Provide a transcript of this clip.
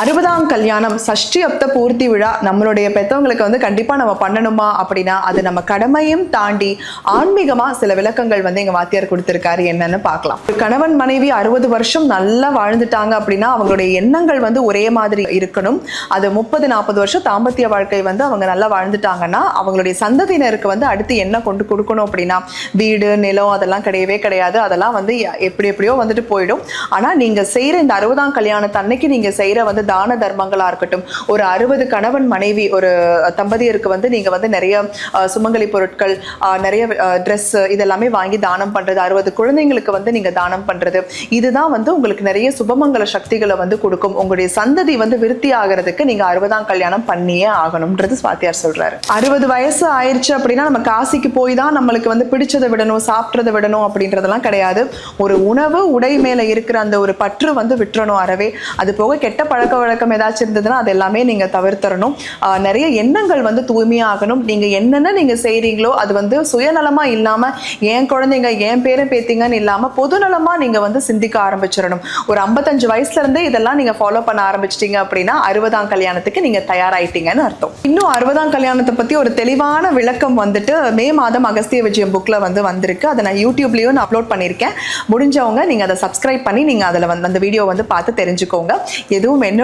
அறுபதாம் கல்யாணம் சஷ்டி அப்த பூர்த்தி விழா நம்மளுடைய பெற்றவங்களுக்கு வந்து கண்டிப்பா நம்ம பண்ணணுமா அப்படின்னா அது நம்ம கடமையும் தாண்டி ஆன்மீகமா சில விளக்கங்கள் வந்து எங்க வாத்தியார் கொடுத்திருக்காரு என்னன்னு பார்க்கலாம். கணவன் மனைவி அறுபது வருஷம் நல்லா வாழ்ந்துட்டாங்க அப்படின்னா அவங்களுடைய எண்ணங்கள் வந்து ஒரே மாதிரி இருக்கணும். அது முப்பது நாற்பது வருஷம் தாம்பத்திய வாழ்க்கை வந்து அவங்க நல்லா வாழ்ந்துட்டாங்கன்னா அவங்களுடைய சந்ததியினருக்கு வந்து அடுத்து என்ன கொண்டு கொடுக்கணும் அப்படின்னா வீடு நிலம் அதெல்லாம் கிடையவே கிடையாது. அதெல்லாம் வந்து எப்படி எப்படியோ வந்துட்டு போயிடும். ஆனா நீங்க செய்யற இந்த அறுபதாம் கல்யாணத்து அன்னைக்கு நீங்க செய்யற வந்து தான தர்மங்களா இருக்கட்டும் ஒரு அறுபது கணவன் மனைவி ஒரு தம்பதியருக்கு வந்து நீங்க வந்து நிறைய சுமங்கலி பொருட்கள் நிறைய ட்ரெஸ் இதெல்லாமே வாங்கி தானம் பண்றது அறுபது குழந்தைங்களுக்கு வந்து நீங்க தானம் பண்றது இதுதான் வந்து உங்களுக்கு நிறைய சுபமங்கல சக்திகளை வந்து கொடுக்கும். உங்களுடைய சந்ததி வந்து விருத்தி ஆகிறதுக்கு நீங்க அறுபதாம் கல்யாணம் பண்ணியே ஆகணும்ன்றது சுவாத்தியார் சொல்றாரு. அறுபது வயசு ஆயிருச்சு அப்படின்னா நம்ம காசிக்கு போய் தான் நம்மளுக்கு வந்து பிடிச்சதை விடணும் சாப்பிட்றதை விடணும் அப்படின்றதெல்லாம் கிடையாது. ஒரு உணவு உடை மேல இருக்கிற அந்த ஒரு பற்று வந்து விட்டுறணும் அறவே. அது போக கெட்ட பழக்க வழக்கம் ஏதாச்சும் இருந்ததுன்னா அது எல்லாமே நீங்க தவிர்த்தரணும். நிறைய எண்ணங்கள் வந்து தூய்மையாகணும். நீங்க என்னென்ன நீங்க செய்றீங்களோ அது வந்து சுயநலமா இல்லாம என் குழந்தைங்க என் பேரன் பேத்திங்கன்னு இல்லாம பொதுநலமா நீங்க வந்து சிந்திக்க ஆரம்பிச்சிடணும். ஒரு ஐம்பத்தஞ்சு வயசுலேருந்தே இதெல்லாம் நீங்க ஃபாலோ பண்ண ஆரம்பிச்சிட்டீங்க அப்படின்னா அறுபதாம் கல்யாணத்துக்கு நீங்க தயாராயிட்டீங்கன்னு அர்த்தம். இன்னும் அறுபதாம் கல்யாணத்தை பத்தி ஒரு தெளிவான விளக்கம் வந்துட்டு மே மாதம் அகஸ்திய விஜயம் புக்ல வந்து வந்திருக்கு. அதை நான் யூடியூப்லயும் நான் அப்லோட் பண்ணியிருக்கேன். முடிஞ்சவங்க நீங்க அதை சப்ஸ்கிரைப் பண்ணி நீங்க அதில் வந்து அந்த வீடியோ வந்து பார்த்து தெரிஞ்சுக்கோங்க. எதுவும்